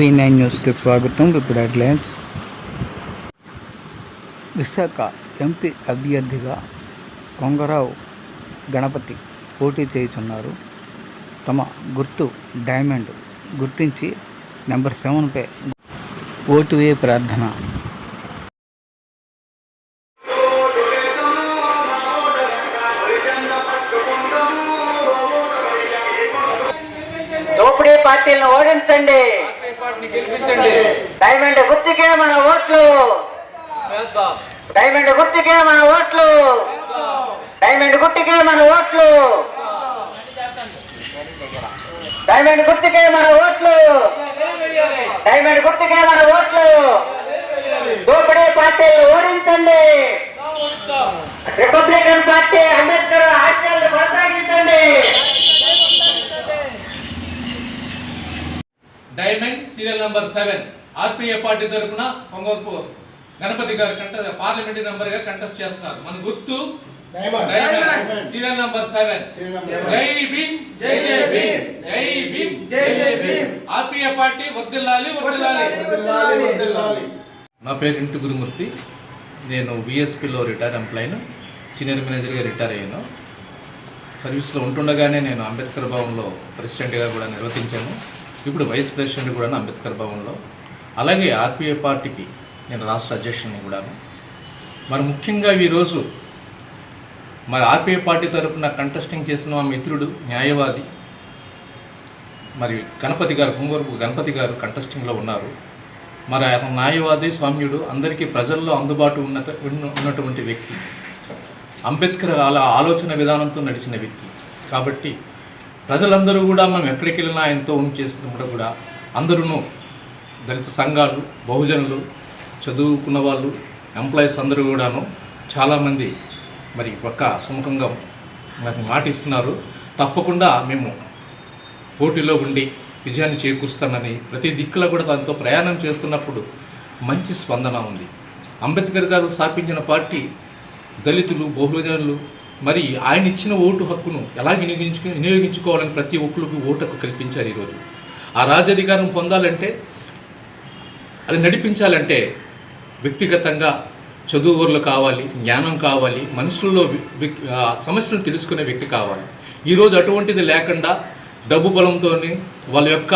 V nine న్యూస్కి స్వాగతం. ఇప్పుడు హెడ్లైన్స్. విశాఖ ఎంపీ అభ్యర్థిగా కొంగరావు గణపతి పోటీ చేయుచున్నారు. తమ గుర్తు డైమండ్ గుర్తించి నెంబర్ సెవెన్పై ఓటు వే ప్రార్థన? దోపిడీ పార్టీలను ఓడించండి. డైమండ్ గుర్తుకే మన ఓట్లు. డైమండ్ గుర్తుకే మన ఓట్లు. డైమండ్ గుర్తుకే మన ఓట్లు. డైమండ్ గుర్తుకే మన ఓట్లు. డైమండ్ గుర్తుకే మన ఓట్లు. దోపిడీ పార్టీలు ఓడించండి. రిపబ్లికన్ పార్టీ అంబేద్కర్ ఆశయాలను కొనసాగించండి. Diamond serial number seven. RPA party తరఫున పొంగూర్పు గణపతి గారు కంట పార్లమెంటరీ నంబర్గా కంటెస్ట్ చేస్తున్నారు. మన గుర్తు డైమండ్. Serial number seven. జై భీమ్. జై జై భీమ్. జై భీమ్. జై జై భీమ్. ఆర్పీఏ పార్టీ వర్దిల్లాలి వర్దిల్లాలి నా పేరు ఇంటి గురుమూర్తి. నేను విఎస్పిలో రిటైర్ ఎంప్లాయీను. సీనియర్ మేనేజర్గా రిటైర్ అయ్యాను. సర్వీస్లో ఉంటుండగానే నేను అంబేద్కర్ భవన్లో ప్రెసిడెంట్గా కూడా నిర్వర్తించాను. ఇప్పుడు వైస్ ప్రెసిడెంట్ కూడా అంబేద్కర్ భవన్లో. అలాగే ఆర్పిఐ పార్టీకి నేను రాష్ట్ర అధ్యక్షుడిని కూడాను. మరి ముఖ్యంగా ఈరోజు మరి ఆర్పిఐ పార్టీ తరఫున కంటెస్టింగ్ చేసిన మా మిత్రుడు న్యాయవాది మరి గణపతి గారు కుంగూరుపు గణపతి గారు కంటెస్టింగ్లో ఉన్నారు. మరి అతను న్యాయవాది స్వామ్యుడు అందరికీ ప్రజల్లో అందుబాటు ఉన్న- ఉన్నటువంటి వ్యక్తి. అంబేద్కర్ అలా ఆలోచన విధానంతో నడిచిన వ్యక్తి. కాబట్టి ప్రజలందరూ కూడా మనం ఎక్కడికి వెళ్ళినా ఆయనతో ఉండి చేసినప్పుడు కూడా అందరూ దళిత సంఘాలు బహుజనులు చదువుకున్న వాళ్ళు ఎంప్లాయీస్ అందరూ కూడాను చాలామంది మరి ఒక్క సుముఖంగా మరి మాట ఇస్తున్నారు. తప్పకుండా మేము పోటీలో ఉండి విజయాన్ని చేకూరుస్తానని ప్రతి దిక్కులో కూడా దాంతో ప్రయాణం చేస్తున్నప్పుడు మంచి స్పందన ఉంది. అంబేద్కర్ గారు స్థాపించిన పార్టీ దళితులు బహుజనులు మరి ఆయన ఇచ్చిన ఓటు హక్కును ఎలా వినియోగించు వినియోగించుకోవాలని ప్రతి ఒక్కరికి ఓటు హక్కు కల్పించారు ఈరోజు. ఆ రాజ్యాధికారం పొందాలంటే అది నడిపించాలంటే వ్యక్తిగతంగా చదువులు కావాలి జ్ఞానం కావాలి మనుషుల్లో సమస్యలు సమస్యలను తెలుసుకునే వ్యక్తి కావాలి. ఈరోజు అటువంటిది లేకుండా డబ్బు బలంతో వాళ్ళ యొక్క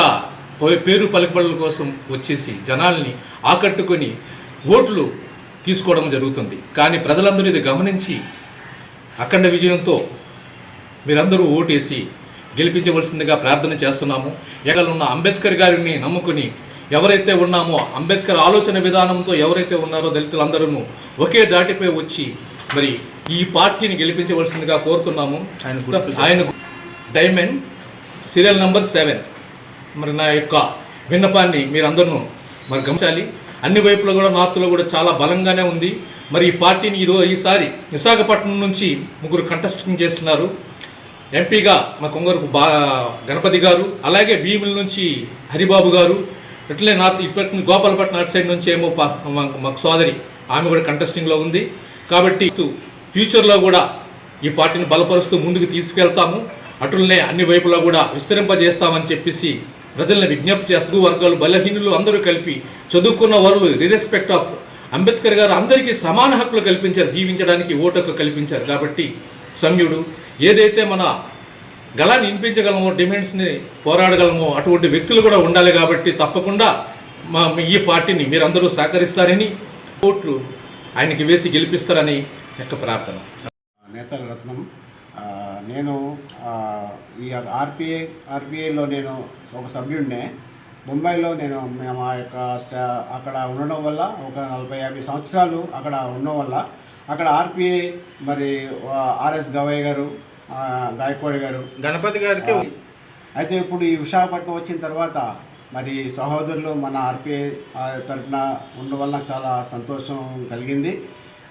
పేరు పలుకుబడుల కోసం వచ్చేసి జనాల్ని ఆకట్టుకొని ఓట్లు తీసుకోవడం జరుగుతుంది. కానీ ప్రజలందరూ ఇది గమనించి అఖండ విజయంతో మీరందరూ ఓటేసి గెలిపించవలసిందిగా ప్రార్థన చేస్తున్నాము. ఎక్కడ ఉన్న అంబేద్కర్ గారిని నమ్ముకుని ఎవరైతే ఉన్నామో అంబేద్కర్ ఆలోచన విధానంతో ఎవరైతే ఉన్నారో దళితులందరూ ఒకే దాటిపై వచ్చి మరి ఈ పార్టీని గెలిపించవలసిందిగా కోరుతున్నాము. ఆయన ఆయన డైమండ్ సీరియల్ నంబర్ సెవెన్. మరి నా యొక్క విన్నపాన్ని మీరందరూ మరి గమనించాలి. అన్ని వైపులో కూడా నార్త్లో కూడా చాలా బలంగానే ఉంది. మరి ఈ పార్టీని ఈరోజు ఈసారి విశాఖపట్నం నుంచి ముగ్గురు కంటెస్టింగ్ చేస్తున్నారు. ఎంపీగా మా కొంగరపు బా గణపతి గారు అలాగే భీముల నుంచి హరిబాబు గారు ఇట్లే నార్త్ ఇప్పటి గోపాలపట్నం అటు సైడ్ నుంచి ఏమో మా- మాకు సోదరి ఆమె కూడా కంటెస్టింగ్లో ఉంది. కాబట్టి ఫ్యూచర్లో కూడా ఈ పార్టీని బలపరుస్తూ ముందుకు తీసుకెళ్తాము. అటులనే అన్ని వైపులా కూడా విస్తరింపజేస్తామని చెప్పేసి ప్రజల్ని విజ్ఞప్తి చేస్తూ వర్గాలు బలహీనులు అందరూ కలిపి చదువుకున్న వాళ్ళు రిరెస్పెక్ట్ ఆఫ్ అంబేద్కర్ గారు అందరికీ సమాన హక్కులు కల్పించారు జీవించడానికి ఓటు కల్పించారు. కాబట్టి సంయుడు ఏదైతే మన గళాన్ని వినిపించగలమో డిమాండ్స్ని పోరాడగలమో అటువంటి వ్యక్తులు కూడా ఉండాలి కాబట్టి తప్పకుండా మా ఈ పార్టీని మీరందరూ సహకరిస్తారని ఓట్లు ఆయనకి వేసి గెలిపిస్తారని యొక్క ప్రార్థన. నేతల రత్నం. నేను ఈ ఆర్పిఐ ఆర్పిఐలో నేను ఒక సభ్యుడినే. ముంబైలో నేను మేము ఆ యొక్క అక్కడ ఉండడం వల్ల ఒక నలభై యాభై సంవత్సరాలు అక్కడ ఉండడం వల్ల అక్కడ ఆర్పిఐ మరి ఆర్ఎస్ గవయ్య గారు గాయక్వాడ్ గారు. గణపతి గారికి అయితే ఇప్పుడు ఈ విశాఖపట్నం వచ్చిన తర్వాత మరి సహోదరులు మన ఆర్పిఐ తరఫున ఉండడం వల్ల నాకు చాలా సంతోషం కలిగింది.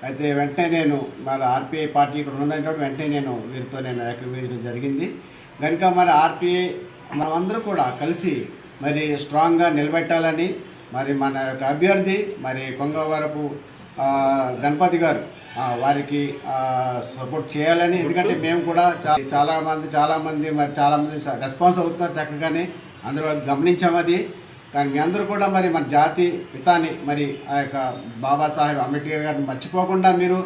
అయితే వెంటనే నేను మరి ఆర్పిఐ పార్టీ ఇక్కడ ఉన్నదంటే వెంటనే నేను వీరితో నేను ఏకీభవించడం జరిగింది. కనుక మరి ఆర్పిఐ మనమందరూ కూడా కలిసి మరి స్ట్రాంగ్గా నిలబెట్టాలని మరి మన యొక్క అభ్యర్థి మరి కొంగవరపు గణపతి గారు వారికి సపోర్ట్ చేయాలని. ఎందుకంటే మేము కూడా చాలా మంది చాలామంది మరి చాలామంది రెస్పాన్స్ అవుతున్నారు చక్కగానే. అందరూ గమనించాం అది. కానీ మీ అందరూ కూడా మరి మన జాతి పితాని మరి ఆ యొక్క బాబాసాహెబ్ అంబేద్కర్ గారిని మర్చిపోకుండా మీరు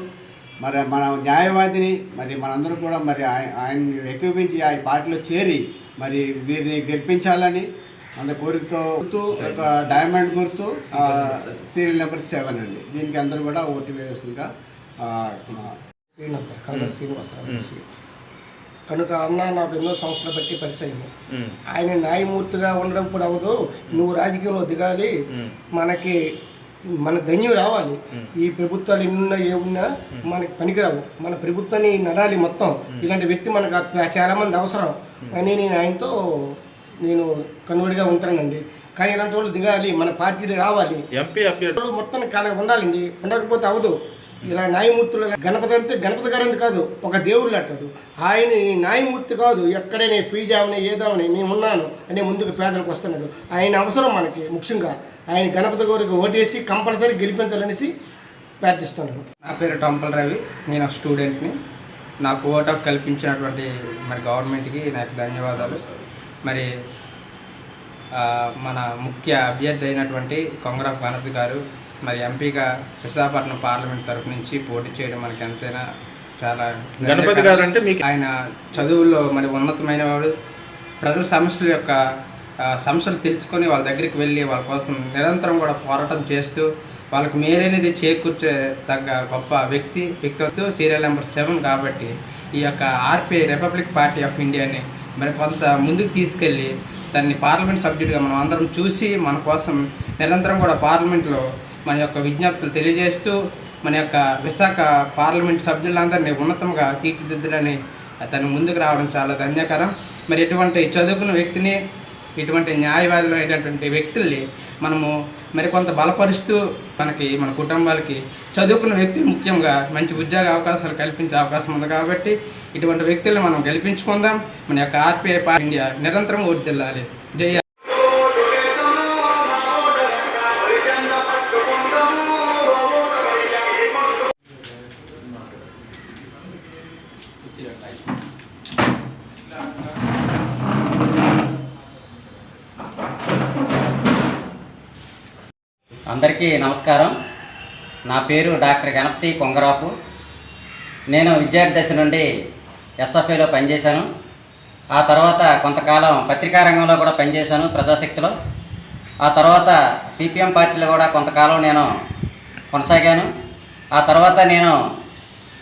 మరి మన న్యాయవాదిని మరి మనందరూ కూడా మరి ఆయ- ఆయన్ని ఏకీపించి ఆ పార్టీలో చేరి మరి వీరిని గెలిపించాలని అంత కోరికతో గుర్తు ఒక డైమండ్ గుర్తు సీరియల్ నెంబర్ సెవెన్ అండి. దీనికి అందరూ కూడా ఓటు కనక శ్రీనివాసరావు శ్రీ. కనుక అన్న నాకు ఎన్నో సంవత్సరాలు బట్టి పరిచయం ఆయన న్యాయమూర్తిగా ఉండడం కూడా అవదు నువ్వు రాజకీయంలో దిగాలి. మనకి మన ధన్యం రావాలి. ఈ ప్రభుత్వాలు ఎన్నున్నా ఏమున్నా మనకి పనికిరావు. మన ప్రభుత్వాన్ని నడాలి మొత్తం. ఇలాంటి వ్యక్తి మనకు అప్ప- చాలా మంది అవసరం. అని నేను ఆయనతో నేను కన్నుడిగా ఉంటానండి. కానీ ఇలాంటి వాళ్ళు దిగాలి. మన పార్టీలు రావాలి. ఎంపీ మొత్తం కాల ఉండాలండి. ఉండకపోతే అవదు ఇలా న్యాయమూర్తులు గణపతి అంతే గణపతి గారు అంతే కాదు ఒక దేవుళ్ళు అంటాడు. ఆయన న్యాయమూర్తి కాదు ఎక్కడైనా ఫీజు అవని ఏదావని నేను ఉన్నాను అనే ముందుకు పేదలకు వస్తున్నాడు. ఆయన అవసరం మనకి ముఖ్యంగా. ఆయన గణపతి గారికి ఓటేసి కంపల్సరీ గెలిపించాలనేసి ప్రార్థిస్తున్నాను. నా పేరు టంపల్ రవి. నేను ఆ స్టూడెంట్ని. నాకు ఓటు కల్పించినటువంటి మరి గవర్నమెంట్కి నాకు ధన్యవాదాలు. మరి మన ముఖ్య అభ్యర్థి అయినటువంటి కొంగరాపు గణపతి గారు మరి ఎంపీగా విశాఖపట్నం పార్లమెంట్ తరపు నుంచి పోటీ చేయడం మనకి ఎంతైనా చాలా గణపతి గారు అంటే మీకు ఆయన చదువుల్లో మరి ఉన్నతమైన వాడు ప్రజల సమస్యల యొక్క సమస్యలు తెలుసుకొని వాళ్ళ దగ్గరికి వెళ్ళి వాళ్ళ కోసం నిరంతరం కూడా పోరాటం చేస్తూ వాళ్ళకు మేలైనది చేకూర్చే తగ్గ గొప్ప వ్యక్తి వ్యక్తిత్వం సీరియల్ నెంబర్ సెవెన్ కాబట్టి ఈ యొక్క ఆర్పిఐ రిపబ్లిక్ పార్టీ ఆఫ్ ఇండియాని మరి కొంత ముందుకు తీసుకెళ్ళి దాన్ని పార్లమెంట్ సభ్యుడిగా మనం అందరం చూసి మన కోసం నిరంతరం కూడా పార్లమెంట్లో మన యొక్క విజ్ఞప్తులు తెలియజేస్తూ మన యొక్క విశాఖ పార్లమెంట్ సభ్యులందరినీ ఉన్నతంగా తీర్చిదిద్దడని తను ముందుకు రావడం చాలా ధన్యకరం. మరి ఎటువంటి చదువుకున్న వ్యక్తిని ఇటువంటి న్యాయవాదులు అయినటువంటి వ్యక్తుల్ని మనము మరి కొంత బలపరుస్తూ మనకి మన కుటుంబాలకి చదువుకున్న వ్యక్తులు ముఖ్యంగా మంచి ఉద్యోగ అవకాశాలు కల్పించే అవకాశం ఉంది కాబట్టి ఇటువంటి వ్యక్తులను మనం గెలిపించుకుందాం. మన యొక్క ఆర్పిఐ పార్టీ ఇండియా నిరంతరం వర్దిల్లాలి జై అందరికీ నమస్కారం. నా పేరు డాక్టర్ గణపతి కొంగరాపు. నేను విద్యార్థి దశ నుండి ఎస్ఎఫ్ఐలో పనిచేశాను. ఆ తర్వాత కొంతకాలం పత్రికా రంగంలో కూడా పనిచేశాను ప్రజాశక్తిలో. ఆ తర్వాత సిపిఎం పార్టీలో కూడా కొంతకాలం నేను కొనసాగాను. ఆ తర్వాత నేను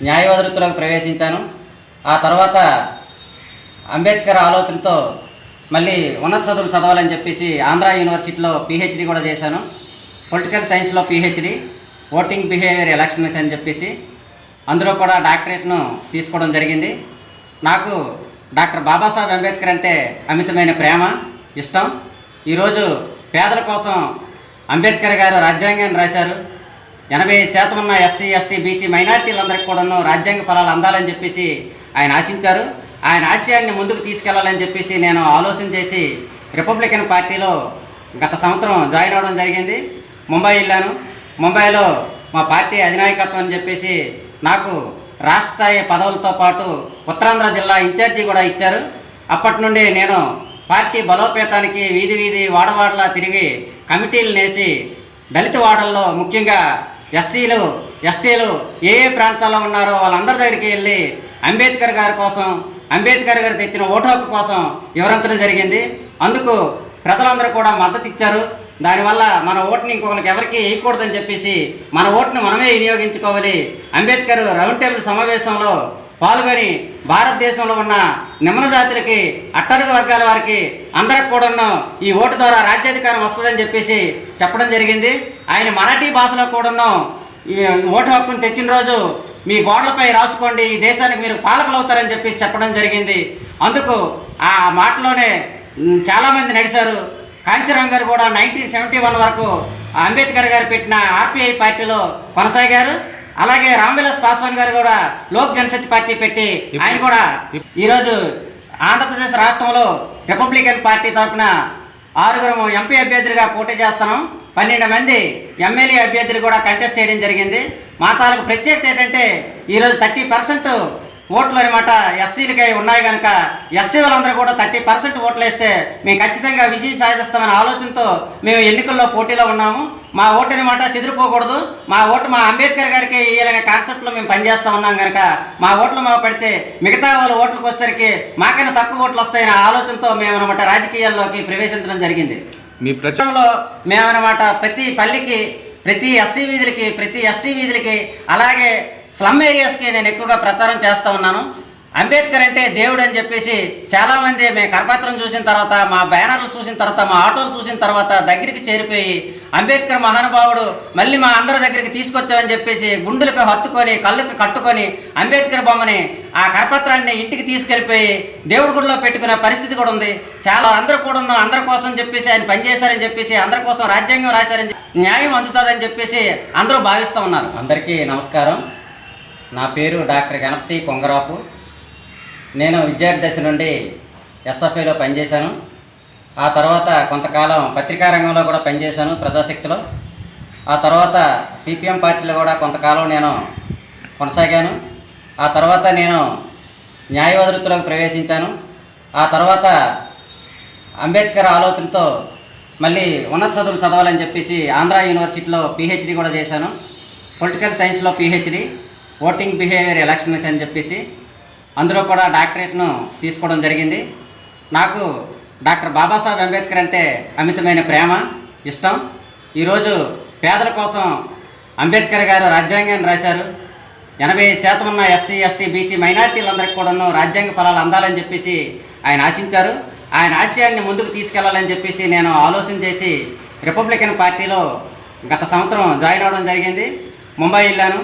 న్యాయవాద వృత్తిలోకి ప్రవేశించాను. ఆ తర్వాత అంబేద్కర్ ఆలోచనతో మళ్ళీ ఉన్నత చదువులు చదవాలని చెప్పేసి ఆంధ్ర యూనివర్సిటీలో పిహెచ్డి కూడా చేశాను. పొలిటికల్ సైన్స్లో పిహెచ్డి ఓటింగ్ బిహేవియర్ ఎలక్షన్స్ అని చెప్పేసి అందులో కూడా డాక్టరేట్ను తీసుకోవడం జరిగింది. నాకు డాక్టర్ బాబాసాహెబ్ అంబేద్కర్ అంటే అమితమైన ప్రేమ ఇష్టం. ఈరోజు పేదల కోసం అంబేద్కర్ గారు రాజ్యాంగాన్ని రాశారు. ఎనభై శాతం ఉన్న ఎస్సీ ఎస్టీ బీసీ మైనార్టీలందరికీ కూడాను రాజ్యాంగ ఫలాలు అందాలని చెప్పేసి ఆయన ఆశించారు. ఆయన ఆశయాన్ని ముందుకు తీసుకెళ్ళాలని చెప్పేసి నేను ఆలోచన చేసి రిపబ్లికన్ పార్టీలో గత సంవత్సరం జాయిన్ అవ్వడం జరిగింది. ముంబై వెళ్ళాను. ముంబైలో మా పార్టీ అధినాయకత్వం అని చెప్పేసి నాకు రాష్ట్ర స్థాయి పదవులతో పాటు ఉత్తరాంధ్ర జిల్లా ఇన్ఛార్జి కూడా ఇచ్చారు. అప్పటి నుండి నేను పార్టీ బలోపేతానికి వీధి వీధి వాడవాడలా తిరిగి కమిటీలు నేసి దళిత వాడల్లో ముఖ్యంగా ఎస్సీలు ఎస్టీలు ఏ ఏ ప్రాంతాల్లో ఉన్నారో వాళ్ళందరి దగ్గరికి వెళ్ళి అంబేద్కర్ గారి కోసం అంబేద్కర్ గారు తెచ్చిన ఓటు హక్కు కోసం వివరించడం జరిగింది. అందుకు ప్రజలందరూ కూడా మద్దతు ఇచ్చారు. దానివల్ల మన ఓటుని ఇంకొకరికి ఎవరికి వేయకూడదని చెప్పేసి మన ఓటుని మనమే వినియోగించుకోవాలి. అంబేద్కర్ రౌండ్ టేబుల్ సమావేశంలో పాల్గొని భారతదేశంలో ఉన్న నిమ్న జాతులకి అట్టడుగు వర్గాల వారికి అందరికి కూడాను ఈ ఓటు ద్వారా రాజ్యాధికారం వస్తుందని చెప్పేసి చెప్పడం జరిగింది. ఆయన మరాఠీ భాషలో కూడాను ఓటు హక్కును తెచ్చిన రోజు మీ గోడలపై రాసుకోండి ఈ దేశానికి మీరు పాలకులు అవుతారని చెప్పేసి చెప్పడం జరిగింది. అందుకు ఆ మాటలోనే చాలామంది నడిచారు. కాంచీరామ్ గారు కూడా నైన్టీన్ సెవెంటీ వన్ వరకు అంబేద్కర్ గారు పెట్టిన ఆర్పిఐ పార్టీలో కొనసాగారు. అలాగే రామ్విలాస్ పాస్వాన్ గారు కూడా లోక్ జనశక్తి పార్టీ పెట్టి ఆయన కూడా ఈరోజు ఆంధ్రప్రదేశ్ రాష్ట్రంలో రిపబ్లికన్ పార్టీ తరఫున ఆరుగురు ఎంపీ అభ్యర్థులుగా పోటీ చేస్తున్నాం. పన్నెండు మంది ఎమ్మెల్యే అభ్యర్థులు కూడా కంటెస్ట్ చేయడం జరిగింది. మా తాలూకు ప్రత్యేకత ఏంటంటే ఈరోజు థర్టీ పర్సెంట్ ఓట్లు అనమాట ఎస్సీలకి ఉన్నాయి కనుక ఎస్సీ వాళ్ళందరూ కూడా థర్టీ పర్సెంట్ ఓట్లు వేస్తే మేము ఖచ్చితంగా విజయం సాధిస్తామనే ఆలోచనతో మేము ఎన్నికల్లో పోటీలో ఉన్నాము. మా ఓటు అనమాట చెదిరిపోకూడదు. మా ఓటు మా అంబేద్కర్ గారికి వేయాలనే కాన్సెప్ట్లో మేము పనిచేస్తూ ఉన్నాం కనుక మా ఓట్లు మా పడితే మిగతా వాళ్ళ ఓట్లకు వచ్చేసరికి మాకైనా తక్కువ ఓట్లు వస్తాయనే ఆలోచనతో మేము అనమాట రాజకీయాల్లోకి ప్రవేశించడం జరిగింది. మీ ప్రచారం ప్రచారంలో మేమన్నమాట ప్రతి పల్లికి ప్రతి ఎస్సీ వీధులకి ప్రతి ఎస్టీ వీధులకి అలాగే స్లమ్ ఏరియాస్కి నేను ఎక్కువగా ప్రచారం చేస్తూ ఉన్నాను. అంబేద్కర్ అంటే దేవుడు అని చెప్పేసి చాలామంది మేము కరపత్రం చూసిన తర్వాత మా బ్యానర్లు చూసిన తర్వాత మా ఆటోలు చూసిన తర్వాత దగ్గరికి చేరిపోయి అంబేద్కర్ మహానుభావుడు మళ్ళీ మా అందరి దగ్గరికి తీసుకొచ్చామని చెప్పేసి గుండెలకు హత్తుకొని కళ్ళకు కట్టుకొని అంబేద్కర్ బొమ్మని ఆ కరపత్రాన్ని ఇంటికి తీసుకెళ్ళిపోయి దేవుడి గుడిలో పెట్టుకునే పరిస్థితి కూడా ఉంది. చాలా అందరూ కూడా ఉన్నాం. అందరి కోసం చెప్పేసి ఆయన పనిచేశారని చెప్పేసి అందరి కోసం రాజ్యాంగం రాశారని న్యాయం అందుతుందని చెప్పేసి అందరూ భావిస్తూ ఉన్నారు. అందరికీ నమస్కారం. నా పేరు డాక్టర్ గణపతి కొంగరాపు. నేను విద్యార్థి దశ నుండి ఎస్ఎఫ్ఐలో పనిచేశాను. ఆ తర్వాత కొంతకాలం పత్రికా రంగంలో కూడా పనిచేశాను ప్రజాశక్తిలో. ఆ తర్వాత సిపిఎం పార్టీలో కూడా కొంతకాలం నేను కొనసాగాను. ఆ తర్వాత నేను న్యాయవాద వృత్తిలోకి ప్రవేశించాను. ఆ తర్వాత అంబేద్కర్ ఆలోచనతో మళ్ళీ ఉన్నత చదువులు చదవాలని చెప్పేసి ఆంధ్ర యూనివర్సిటీలో పిహెచ్డి కూడా చేశాను. పొలిటికల్ సైన్స్లో పిహెచ్డి. ఓటింగ్ బిహేవియర్ ఎలక్షన్స్ అని చెప్పేసి అందులో కూడా డాక్టరేట్ను తీసుకోవడం జరిగింది. నాకు డాక్టర్ బాబాసాహెబ్ అంబేద్కర్ అంటే అమితమైన ప్రేమ ఇష్టం. ఈరోజు పేదల కోసం అంబేద్కర్ గారు రాజ్యాంగాన్ని రాశారు. ఎనభై శాతం ఉన్న ఎస్సీ ఎస్టీ బీసీ మైనార్టీలందరికీ కూడాను రాజ్యాంగ ఫలాలు అందాలని చెప్పేసి ఆయన ఆశించారు. ఆయన ఆశయాన్ని ముందుకు తీసుకెళ్ళాలని చెప్పేసి నేను ఆలోచన చేసి రిపబ్లికన్ పార్టీలో గత సంవత్సరం జాయిన్ అవ్వడం జరిగింది. ముంబై వెళ్ళాను.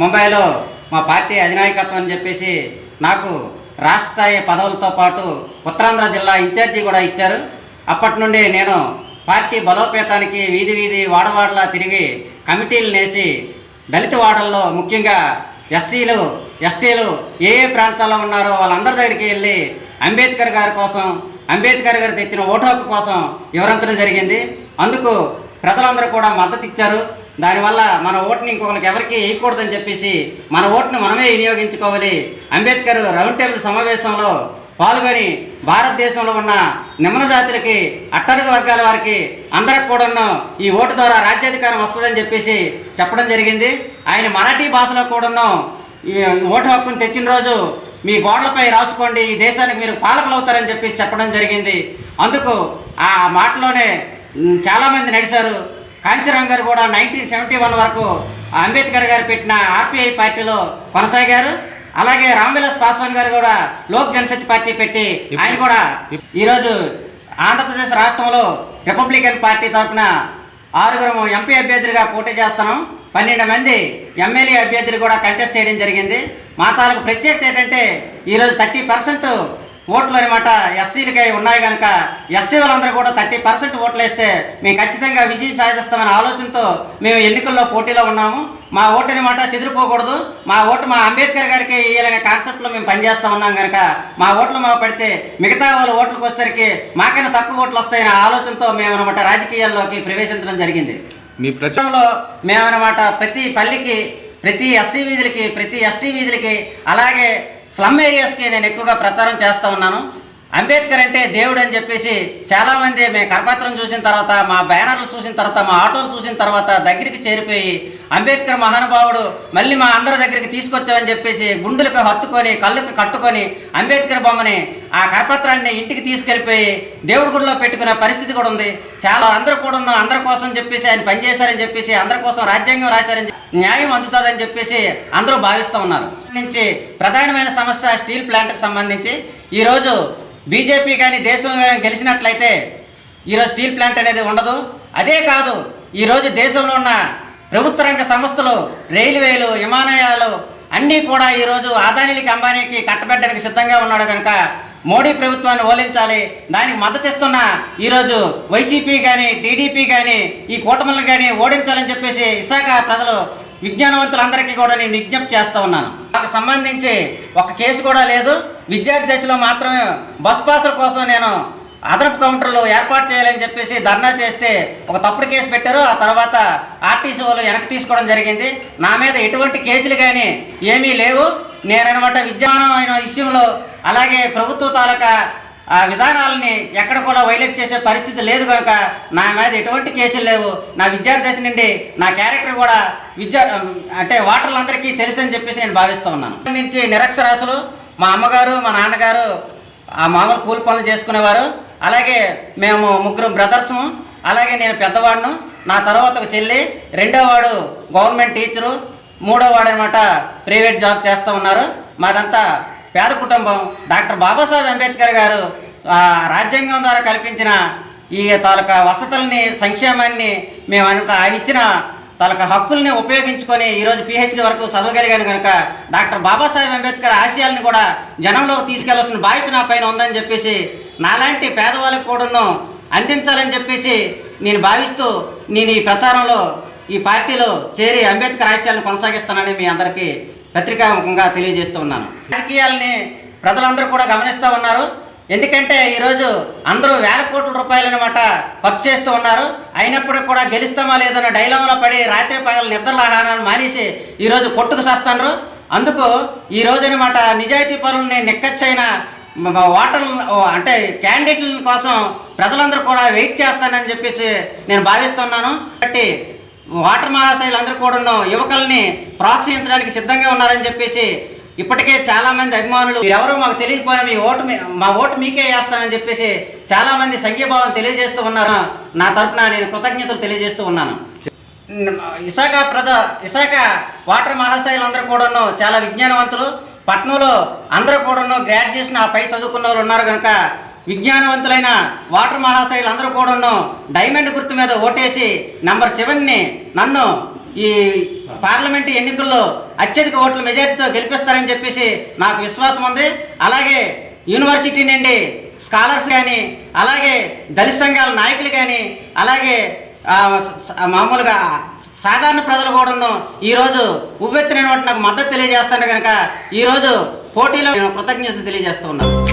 ముంబైలో మా పార్టీ అధినాయకత్వం అని చెప్పేసి నాకు రాష్ట్ర స్థాయి పదవులతో పాటు ఉత్తరాంధ్ర జిల్లా ఇన్ఛార్జి కూడా ఇచ్చారు. అప్పటి నుండి నేను పార్టీ బలోపేతానికి వీధి వీధి వాడవాడలా తిరిగి కమిటీలు నేసి దళిత వాడల్లో ముఖ్యంగా ఎస్సీలు ఎస్టీలు ఏ ఏ ప్రాంతాల్లో ఉన్నారో వాళ్ళందరి దగ్గరికి వెళ్ళి అంబేద్కర్ గారి కోసం అంబేద్కర్ గారు తెచ్చిన ఓటు హక్కు కోసం వివరించడం జరిగింది. అందుకు ప్రజలందరూ కూడా మద్దతు ఇచ్చారు. దానివల్ల మన ఓటుని ఇంకొకరికి ఎవరికి వేయకూడదని చెప్పేసి మన ఓటును మనమే వినియోగించుకోవాలి. అంబేద్కర్ రౌండ్ టేబుల్ సమావేశంలో పాల్గొని భారతదేశంలో ఉన్న నిమ్న జాతులకి అట్టడుగు వర్గాల వారికి అందరికి కూడాను ఈ ఓటు ద్వారా రాజ్యాధికారం వస్తుందని చెప్పేసి చెప్పడం జరిగింది. ఆయన మరాఠీ భాషలో కూడాను ఓటు హక్కును తెచ్చిన రోజు మీ గోడలపై రాసుకోండి ఈ దేశానికి మీరు పాలకులు అవుతారని చెప్పి చెప్పడం జరిగింది. అందుకు ఆ మాటలోనే చాలామంది నడిచారు. కాంచీరామ్ గారు కూడా నైన్టీన్ సెవెంటీ వన్ వరకు అంబేద్కర్ గారు పెట్టిన ఆర్పిఐ పార్టీలో కొనసాగారు. అలాగే రామ్విలాస్ పాస్వాన్ గారు కూడా లోక్ జనశక్తి పార్టీ పెట్టి ఆయన కూడా ఈరోజు ఆంధ్రప్రదేశ్ రాష్ట్రంలో రిపబ్లికన్ పార్టీ తరఫున ఆరుగురు ఎంపీ అభ్యర్థులుగా పోటీ చేస్తున్నాం. పన్నెండు మంది ఎమ్మెల్యే అభ్యర్థులు కూడా కంటెస్ట్ చేయడం జరిగింది. మా తాలూకు ప్రత్యేకత ఏంటంటే ఈరోజు థర్టీ పర్సెంట్ ఓట్లు అనమాట ఎస్సీలకి ఉన్నాయి కనుక ఎస్సీ వాళ్ళందరూ కూడా థర్టీ పర్సెంట్ ఓట్లు వేస్తే మేము ఖచ్చితంగా విజయం సాధిస్తామనే ఆలోచనతో మేము ఎన్నికల్లో పోటీలో ఉన్నాము. మా ఓటు అనమాట చెదిరిపోకూడదు. మా ఓటు మా అంబేద్కర్ గారికి వేయాలనే కాన్సెప్ట్లో మేము పనిచేస్తూ ఉన్నాం కనుక మా ఓట్లు మా పడితే మిగతా వాళ్ళ ఓట్లకు వచ్చేసరికి మాకైనా తక్కువ ఓట్లు వస్తాయనే ఆలోచనతో మేము అనమాట రాజకీయాల్లోకి ప్రవేశించడం జరిగింది. మీ ప్రచారం ప్రచారంలో మేమన్నమాట ప్రతి పల్లికి ప్రతి ఎస్సీ వీధులకి ప్రతి ఎస్టీ వీధులకి అలాగే స్లమ్ ఏరియాస్కి నేను ఎక్కువగా ప్రచారం చేస్తూ ఉన్నాను. అంబేద్కర్ అంటే దేవుడు అని చెప్పేసి చాలామంది మేము కరపత్రం చూసిన తర్వాత మా బ్యానర్లు చూసిన తర్వాత మా ఆటోలు చూసిన తర్వాత దగ్గరికి చేరిపోయి అంబేద్కర్ మహానుభావుడు మళ్ళీ మా అందరి దగ్గరికి తీసుకొచ్చామని చెప్పేసి గుండెలకు హత్తుకొని కళ్ళకు కట్టుకొని అంబేద్కర్ బొమ్మని ఆ కరపత్రాన్ని ఇంటికి తీసుకెళ్ళిపోయి దేవుడి గుడిలో పెట్టుకునే పరిస్థితి కూడా ఉంది. చాలా అందరూ కూడా ఉన్నాం. అందరి కోసం చెప్పేసి ఆయన పనిచేశారని చెప్పేసి అందరి కోసం రాజ్యాంగం రాశారని న్యాయం అందుతుందని చెప్పేసి అందరూ భావిస్తూ ఉన్నారు. నుంచి ప్రధానమైన సమస్య స్టీల్ ప్లాంట్కి సంబంధించి. ఈరోజు బీజేపీ కానీ దేశం కానీ గెలిచినట్లయితే ఈరోజు స్టీల్ ప్లాంట్ అనేది ఉండదు. అదే కాదు ఈరోజు దేశంలో ఉన్న ప్రభుత్వ రంగ సంస్థలు రైల్వేలు విమానయాలు అన్నీ కూడా ఈరోజు ఆదానీలకి అంబానీకి కట్టబెట్టడానికి సిద్ధంగా ఉన్నాడు కనుక మోడీ ప్రభుత్వాన్ని ఓలించాలి. దానికి మద్దతు ఇస్తున్న ఈరోజు వైసీపీ కానీ టీడీపీ కానీ ఈ కూటమిలను కానీ ఓడించాలని చెప్పేసి విశాఖ ప్రజలు విజ్ఞానవంతులందరికీ కూడా నేను విజ్ఞప్తి చేస్తూ ఉన్నాను. నాకు సంబంధించి ఒక కేసు కూడా లేదు. విద్యార్థి దశలో మాత్రమే బస్ పాసుల కోసం నేను అదనపు కౌంటర్లు ఏర్పాటు చేయాలని చెప్పేసి ధర్నా చేస్తే ఒక తప్పుడు కేసు పెట్టారు. ఆ తర్వాత ఆర్టీసీ వాళ్ళు వెనక్కి తీసుకోవడం జరిగింది. నా మీద ఎటువంటి కేసులు కానీ ఏమీ లేవు. నేననమాట విద్యమానమైన విషయంలో అలాగే ప్రభుత్వ తాలూకా ఆ విధానాలని ఎక్కడ కూడా వైలేట్ చేసే పరిస్థితి లేదు కనుక నా మీద ఎటువంటి కేసులు లేవు. నా విద్యార్థి నుండి నా క్యారెక్టర్ కూడా విద్యా అంటే ఓటర్లందరికీ తెలుసని చెప్పేసి నేను భావిస్తూ ఉన్నాను. నుంచి నిరక్షరాసులు మా అమ్మగారు మా నాన్నగారు ఆ మామూలు కూలి పనులు చేసుకునేవారు. అలాగే మేము ముగ్గురు బ్రదర్స్ము అలాగే నేను పెద్దవాడును. నా తర్వాత ఒక చెల్లి రెండోవాడు గవర్నమెంట్ టీచరు మూడోవాడు అనమాట ప్రైవేట్ జాబ్ చేస్తూ ఉన్నారు. మాదంతా పేద కుటుంబం డాక్టర్ బాబాసాహెబ్ అంబేద్కర్ గారు రాజ్యాంగం ద్వారా కల్పించిన ఈ తాలూకా వసతుల్ని సంక్షేమాన్ని మేము అనట ఆయన ఇచ్చిన తాలూకా హక్కుల్ని ఉపయోగించుకొని ఈరోజు పిహెచ్డి వరకు చదవగలిగాను కనుక డాక్టర్ బాబాసాహెబ్ అంబేద్కర్ ఆశయాలను కూడా జనంలోకి తీసుకెళ్ళాల్సిన బాధ్యత నా పైన ఉందని చెప్పేసి నాలాంటి పేదవాళ్ళకు కూడాను అందించాలని చెప్పేసి నేను భావిస్తూ నేను ఈ ప్రచారంలో ఈ పార్టీలో చేరి అంబేద్కర్ ఆశయాలను కొనసాగిస్తానని మీ అందరికీ పత్రికాముఖంగా తెలియజేస్తూ ఉన్నాను. రాజకీయాలని ప్రజలందరూ కూడా గమనిస్తూ ఉన్నారు. ఎందుకంటే ఈరోజు అందరూ వేల కోట్ల రూపాయలనమాట ఖర్చు చేస్తూ ఉన్నారు. అయినప్పటికీ కూడా గెలుస్తామా లేదన్న డైలాంలో పడి రాత్రి పగల నిద్రల ఆహారాన్ని మానేసి ఈరోజు కొట్టుకు చేస్తున్నారు అందుకు ఈ అనమాట నిజాయితీ పనులని నిక్కచ్చైన ఓటర్ అంటే క్యాండిడేట్ల కోసం ప్రజలందరూ కూడా వెయిట్ చేస్తానని చెప్పేసి నేను భావిస్తున్నాను. కాబట్టి వాటర్ మహాశైలందరూ కూడా యువకుల్ని ప్రోత్సహించడానికి సిద్ధంగా ఉన్నారని చెప్పేసి ఇప్పటికే చాలామంది అభిమానులు ఎవరో మాకు తెలియకపోయినా మీ ఓటు మీ- మా ఓటు మీకే వేస్తామని చెప్పేసి చాలామంది సంఘీభావం తెలియజేస్తూ ఉన్నారు. నా తరఫున నేను కృతజ్ఞతలు తెలియజేస్తూ ఉన్నాను. విశాఖ ప్రజ విశాఖ వాటర్ మహాశైలందరూ కూడాను చాలా విజ్ఞానవంతులు. పట్నంలో అందరూ కూడాను గ్రాడ్యుయేషన్ ఆ పై చదువుకున్న వాళ్ళు ఉన్నారు కనుక విజ్ఞానవంతులైన వాటర్ మహాశైలు అందరూ కూడాను డైమండ్ గుర్తు మీద ఓటేసి నంబర్ సెవెన్ని నన్ను ఈ పార్లమెంట్ ఎన్నికల్లో అత్యధిక ఓట్ల మెజారిటీతో గెలిపిస్తారని చెప్పేసి నాకు విశ్వాసం ఉంది. అలాగే యూనివర్సిటీ నుండి స్కాలర్స్ కానీ అలాగే దళిత సంఘాల నాయకులు కానీ అలాగే మామూలుగా సాధారణ ప్రజలు కూడాను ఈరోజు ఉవ్వెత్తినటువంటి నాకు మద్దతు తెలియజేస్తాను కనుక ఈరోజు పోటీలో నేను కృతజ్ఞత తెలియజేస్తూ ఉన్నాను.